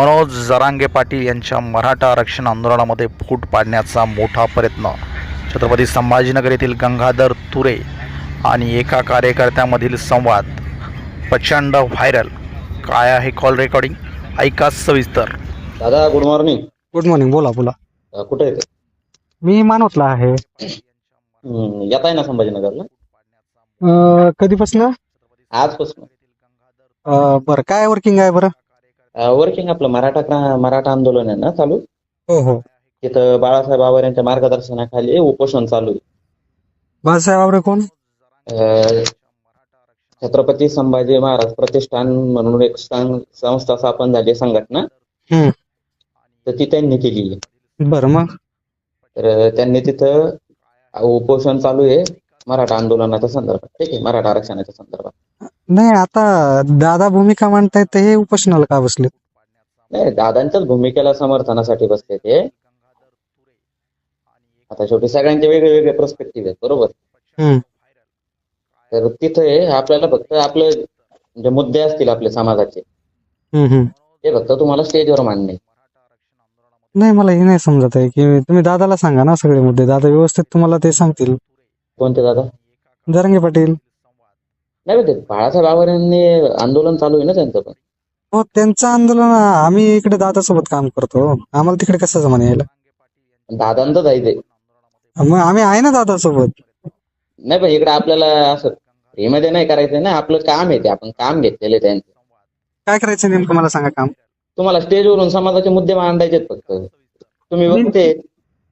मनोज जरांगे पाटील यांच्या मराठा आरक्षण आंदोलनामध्ये फूट पाडण्याचा मोठा प्रयत्न. छत्रपती संभाजीनगर येथील गंगाधर तुरे आणि एका कार्यकर्त्यामधील संवाद प्रचंड व्हायरल. काय आहे कॉल रेकॉर्डिंग ऐका सविस्तर. दादा गुड मॉर्निंग गुड मॉर्निंग बोला बोला. कुठे येते मी मानवतला आहे. येत आहे ना संभाजीनगरला? अं, कधीपासून? आजपासून. अं, बरं काय वर्किंग आहे बरं? वर्किंग आपलं मराठा मराठा आंदोलन आहे ना चालू? हो हो. तिथं बाळासाहेब आवार यांच्या मार्गदर्शनाखाली उपोषण चालू आहे. बाळासाहेब आवरे कोण? छत्रपती संभाजी महाराज प्रतिष्ठान म्हणून एक संस्था स्थापन झाली संघटना. तर ती त्यांनी केली बरं मग? तर त्यांनी तिथं उपोषण चालू आहे मराठा आंदोलनाच्या संदर्भात. ठीक आहे मराठा आरक्षणाच्या संदर्भात. नाही आता दादा भूमिका मांडतायत तर हे उपोषणाला का बसले नाही दादांच्याच भूमिकेला समर्थनासाठी बसले ते आता शेवटी सगळ्यांचे वेगळे वेगळे पर्स्पेक्टिव्ह आहेत बरोबर. तर तिथे आपल्याला फक्त आपले जे मुद्दे असतील आपले समाजाचे. ते फक्त तुम्हाला स्टेजवर मांडणे. नाही मला हे नाही समजत आहे की तुम्ही दादाला सांगा ना सगळे मुद्दे. दादा व्यवस्थित तुम्हाला ते सांगतील. कोणते दादा? जरंगे पाटील. नाही ते बाळासाहेब आवारांनी आंदोलन चालू आहे ना त्यांचं पण. हो त्यांचं आंदोलन आम्ही इकडे दादासोबत काम करतो. आम्हाला तिकडे कसं जमा यायला? दादांचंच आहे ते. मग आम्ही आहे ना दादासोबत. नाही पण इकडे आपल्याला असं फ्रीमध्ये नाही करायचं ना आपलं काम आहे ते आपण काम घेतलेलं त्यांचं. काय करायचं नेमकं? मला सांगा काम. तुम्हाला स्टेजवरून समाजाचे मुद्दे मांडायचे आहेत फक्त. तुम्ही बघते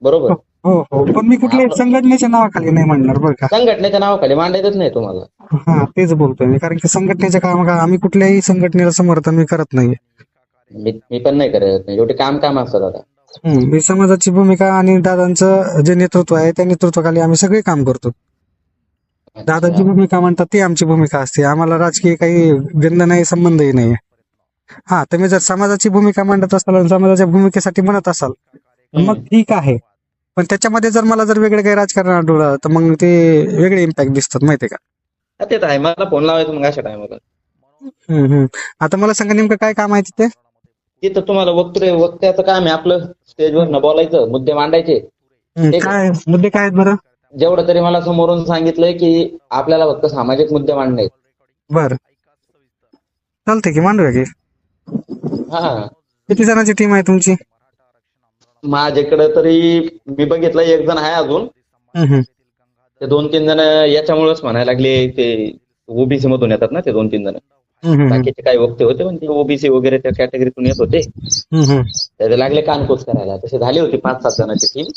बरोबर. हो हो पण मी कुठल्याही संघटनेच्या नावाखाली नाही म्हणणार बरं का? संघटनेच्या नावाखाली मांडायचंच नाही तुम्हाला. हा तेच बोलतोय मी. कारण की संघटनेच्या कामा आम्ही कुठल्याही संघटनेला समर्थन मी करत नाही मी मी पण नाही करत. नाही शेवटी काम काम असतं दादा हम्म, मी समाजाची भूमिका आणि दादांचं जे नेतृत्व आहे त्या नेतृत्वाखाली आम्ही सगळे काम करतो. दादांची भूमिका म्हणतात ती आमची भूमिका असते. आम्हाला राजकीय काही गंध नाही संबंधही नाही. हा तुम्ही जर समाजाची भूमिका मांडत असाल आणि समाजाच्या भूमिकेसाठी म्हणत असाल मग ठीक आहे. पण त्याच्यामध्ये जर मला जर वेगळे काही राजकारण आढळलं तर मग ते वेगळे इम्पॅक्ट दिसतात माहितीये का? ते तर आहे. मला फोन लावायचं मग अशा टायमाला हम्म. आता मला सांगा नेमकं काय काम आहे तिथे? तिथं तुम्हाला वक्तृ वक्त्याचं काम आहे आपलं. स्टेजवर बोलायचं मुद्दे मांडायचे. हम्म. काय? मुद्दे काय आहेत बरं? जेवढं तरी मला समोरून सांगितलंय की आपल्याला फक्त सामाजिक मुद्दे मांडणे आहेत. बर. चालतंय की मांडूया की? हा. किती जणांची टीम आहे तुमची? माझ्याकडे तरी मी बघितलं एक जण आहे अजून. हम्म, हम्म. ते दोन तीन जण याच्यामुळेच म्हणायला लागले ते ओबीसी मधून येतात ना ते दोन तीन जण. बाकीचे काही वक्ते होते पण ते ओबीसी वगैरे त्या कॅटेगरीतून येत होते. त्याचे लागले कानकोच करायला. तसे झाली होती पाच सात जणांची टीम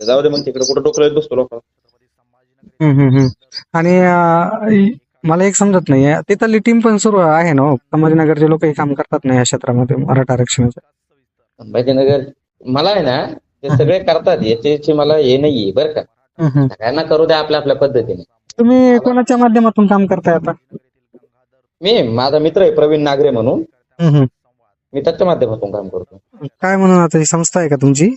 जाऊ दे मग तिकडे कुठं डोकं बसतो लोक. आणि मला एक समजत नाही तिथली टीम पण सुरू आहे ना हो. संभाजीनगरचे लोक काम करतात ना या क्षेत्रामध्ये मराठा आरक्षणाचं? संभाजीनगर मला आहे ना ते सगळे करतात. याच्याची मला हे नाहीये बरं का? हम्म. सगळ्यांना करू द्या आपल्या आपल्या पद्धतीने. तुम्ही कोणाच्या माध्यमातून काम करताय आता? मी माझा मित्र आहे प्रवीण नागरे म्हणून. हम्म. मी त्याच्या माध्यमातून काम करतो. काय म्हणून आता ही संस्था आहे का तुमची?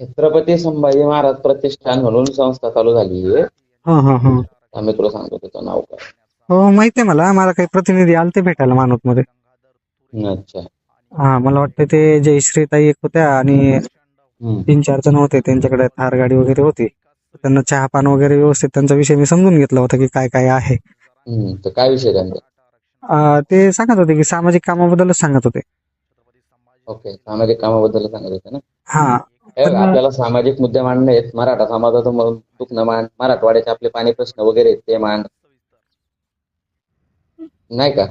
छत्रपती संभाजी महाराज प्रतिष्ठान म्हणून संस्था चालू झाली आहे. हा हा हा. मी तुला सांगतो त्याचं नाव काय. हो माहिती आहे मला. मला काही प्रतिनिधी आलते भेटायला मानवत मध्ये अच्छा. हा मला वाटतं ते जयश्री ताई एक होत्या आणि हम्म. तीन चार जण होते. त्यांच्याकडे थार गाडी वगैरे होती. त्यांना चहा पान वगैरे व्यवस्थित त्यांचा विषय मी समजून घेतला होता की काय काय आहे. हम्म. तर काय विषय त्यांचा? अं, ते सांगत होते की सामाजिक कामाबद्दलच सांगत होते. ओके सामाजिक कामाबद्दल सांगत होते ना? हा. हे बघ, पण- आपल्याला सामाजिक मुद्दे मांडणे आहेत. मराठा समाजाचं म- दुखणं मांड मराठवाड्याचे आपले पाणी प्रश्न वगैरे आहेत ते मांड. नाही का?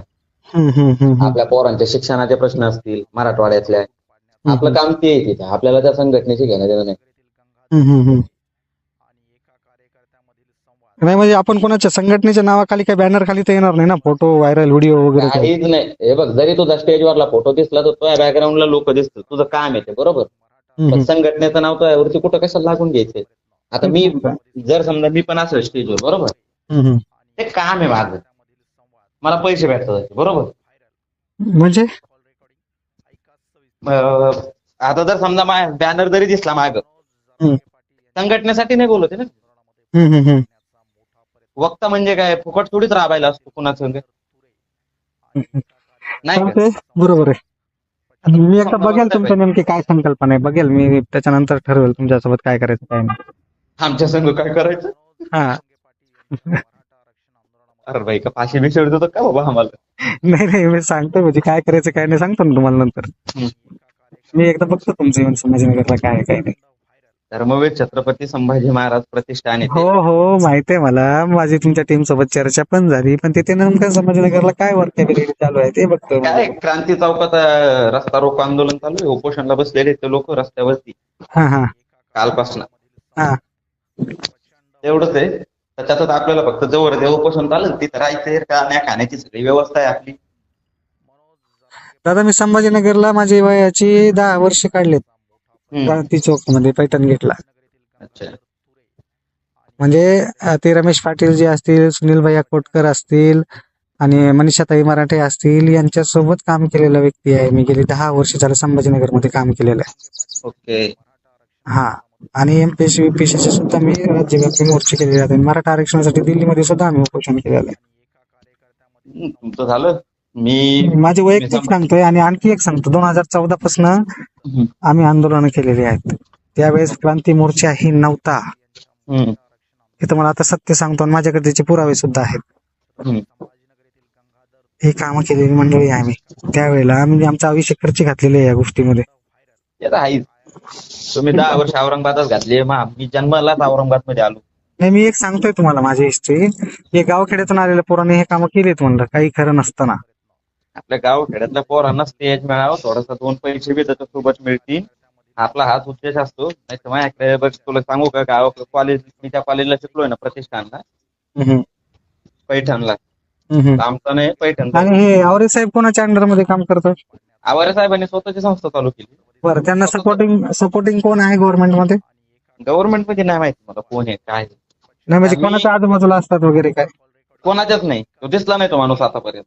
आपल्या पोरांच्या शिक्षणाचे प्रश्न असतील मराठवाड्यातल्या. आपलं काम ते आहे तिथे. आपल्याला त्या संघटनेशी घेणं देणं नाही. म्हणजे आपण कोणाच्या संघटनेच्या नावाखाली काही बॅनर खाली तर येणार नाही ना? फोटो व्हायरल व्हिडिओ वगैरे काही. काहीच नाही. हे बघ जरी तुझा स्टेजवरला फोटो दिसला तर तुझ्या बॅकग्राऊंडला लोक दिसतात. तुझं काम आहे ते बरोबर? हम्म, पण संघटनेचं नाव तुझ्यावरती कुठं कशाला लागून घ्यायचंय? आता मी जर समजा मी पण असेल स्टेजवर बरोबर? हम्म, हम्म. ते काम आहे माझं. मला पैसे भेटतात बरोबर? म्हणजे? आता जर समजा बॅनर जरी दिसला माग. संघटनेसाठी नाही बोलत ना. वक्ता म्हणजे काय? फुकट थोडीच राबायला असतो कुणाचं नाही बरोबर आहे. मी एकदा बघेल बघताय तुमचं नेमकी काय संकल्पना आहे. बघेल मी त्याच्यानंतर ठरवेल तुमच्यासोबत काय करायचं काय नाही. आमच्या संघ काय करायचं? हा. अरे बाई का फाशी बिशी देतो का बाबा आम्हाला? नाही नाही मी सांगतो म्हणजे काय करायचं काय नाही सांगतो ना तुम्हाला नंतर. मी एकदा बघतो तुमचं येऊन संभाजीनगरला काय आहे, काय नाही. धर्मवीर छत्रपती संभाजी महाराज प्रतिष्ठान हो येथे हो माहिती आहे मला. माझी तुमच्या टीम सोबत चर्चा पण झाली पण तिथे नेमकं संभाजीनगरला काय वर्क ऍबिलिटी चालू आहे ते बघतो काय क्रांती चौकात अं, रस्ता रोको आंदोलन चालू आहे? उपोषणला बसलेले ते लोक रस्त्यावरती. हा हा. कालपासून. हा. तेवढंच आहे. त्याच्यातच आपल्याला फक्त जवळ उपोषण चालेल तिथं राहायचंय खाण्या खाण्याची सगळी व्यवस्था आहे आपली. दादा मी संभाजीनगरला माझी वयाची दहा वर्ष काढलेत. हम्म. क्रांती चौकमध्ये पैठण गेटला. अच्छा. म्हणजे अ, ते रमेश पाटील जे असतील सुनील भैया कोटकर असतील आणि मनीषाताई मराठे असतील यांच्यासोबत काम केलेला व्यक्ती आहे. मी गेली दहा वर्ष झालं संभाजीनगरमध्ये काम केलेलं आहे. ओके. हा. आणि एमपीएससी युपीएससी सुद्धा मी राज्यव्यापी मोर्चे केलेले आहेत. आणि मराठा आरक्षणासाठी दिल्लीमध्ये सुद्धा आम्ही उपोषण केलेलं आहे. तुमचं झालं? मी माझे वैयक्तिक सांगतोय आणि आणखी एक सांगतो. दोन हजार चौदा पासून आम्ही आंदोलनं केलेली आहेत. त्यावेळेस क्रांती मोर्चा ही नव्हता. हे तुम्हाला आता सत्य सांगतो आणि माझ्याकडे त्याचे पुरावे सुद्धा आहेत. ही कामं केलेली मंडळी आहे आम्ही. त्यावेळेला आम्ही आमचं आयुष्य खर्च घातलेले आहे या गोष्टीमध्ये. तुम्ही दहा वर्ष औरंगाबादच घातली मग मी जन्मालाच औरंगाबादमध्ये आलो. नाही मी एक सांगतोय तुम्हाला माझी हिस्ट्री हे गावखेड्यातून आलेल्या पोरांनी हे कामं केलीत म्हणलं. काही खरं नसताना. आपल्या गाव खेड्यातल्या पोरांना स्टेज मिळावं. थोडासा दोन पैसे बी त्याच्यासोबत मिळतील. आपला हाच उद्देश असतो. नाही तर माझ्याकडे बघ तुला सांगू का? गाव कॉलेज मी त्या कॉलेजला शिकलोय ना प्रतिष्ठानला. पैठणला. आमचं नाही पैठणचा. आणि हे आवरे साहेब कोणाच्या अंडरमध्ये काम करतात? आवारे साहेबांनी स्वतःची संस्था चालू केली. बरं त्यांना सपोर्टिंग सपोर्टिंग कोण आहे गव्हर्नमेंटमध्ये? गव्हर्नमेंटमध्ये नाही माहिती मला कोण आहे काय आहे. नाही म्हणजे आम्ही- कोणाच्या आजूबाजूला असतात वगैरे काय? कोणाच्याच नाही. तो दिसला नाही तो माणूस आतापर्यंत.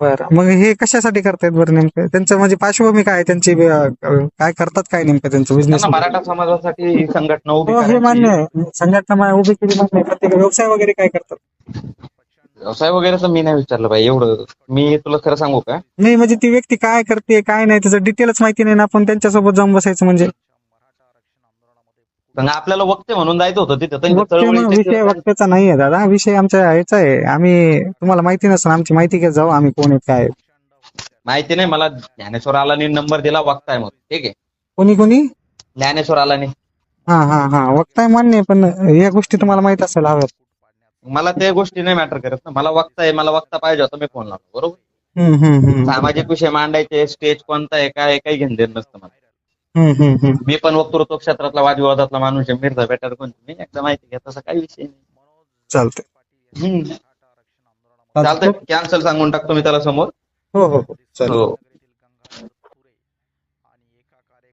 बरं मग हे कशासाठी करतायत बरं नेमकं? त्यांचं म्हणजे पार्श्वभूमी काय आहे? त्यांची अं, काय करतात काय नेमकं त्यांचं बिझनेस त्यांना मराठा समाजासाठी संघटना उभी हो हे करायची. मान्य आहे. संघटना मा- उभी केली मान्य आहे. प्रत्येक व्यवसाय वगैरे काय करतात? व्यवसाय वगैरे तर मी नाही विचारलं बाई एवढं. मी तुला खरं सांगू का? नाही म्हणजे ती व्यक्ती काय करते काय नाही त्याचं डिटेलच माहिती नाही ना आपण त्यांच्यासोबत जाऊन बसायचं म्हणजे. पण आपल्याला वक्ते म्हणून जायचं होतं तिथं त्यांच्या विषय वक्त्याचा नाही आहे दादा विषय आमच्या ह्याचा आहे. आम्ही तुम्हाला माहिती नसेल आमची माहिती घेत जाऊ आम्ही कोण आहेत काय आहेत. माहिती नाही मला ज्ञानेश्वर आलानी नंबर दिला वक्ता आहे म्हणून. ठीक आहे? कोणी कोणी? ज्ञानेश्वर आलानी. हा हा हा. वक्ताय मान्य आहे, पण या गोष्टी तुम्हाला माहीत असेल हव्यात. मला त्या गोष्टी नाही मॅटर करत ना. मला वक्ता आहे मला वक्ता पाहिजे होता मी फोन लावला बरोबर. सामाजिक विषय मांडायचे स्टेज कोणता आहे काय काही घेणं देणं नसतं मला. मी पण वक्तृत्व क्षेत्रातला वादविवादातला माणूस आहे मिर्झा बेटर कोण? मी एकदा माहिती घ्या तसा काही विषय नाही. चालतंय. चालतंय कॅन्सल सांगून टाकतो मी त्याला समोर. हो हो हो. हो.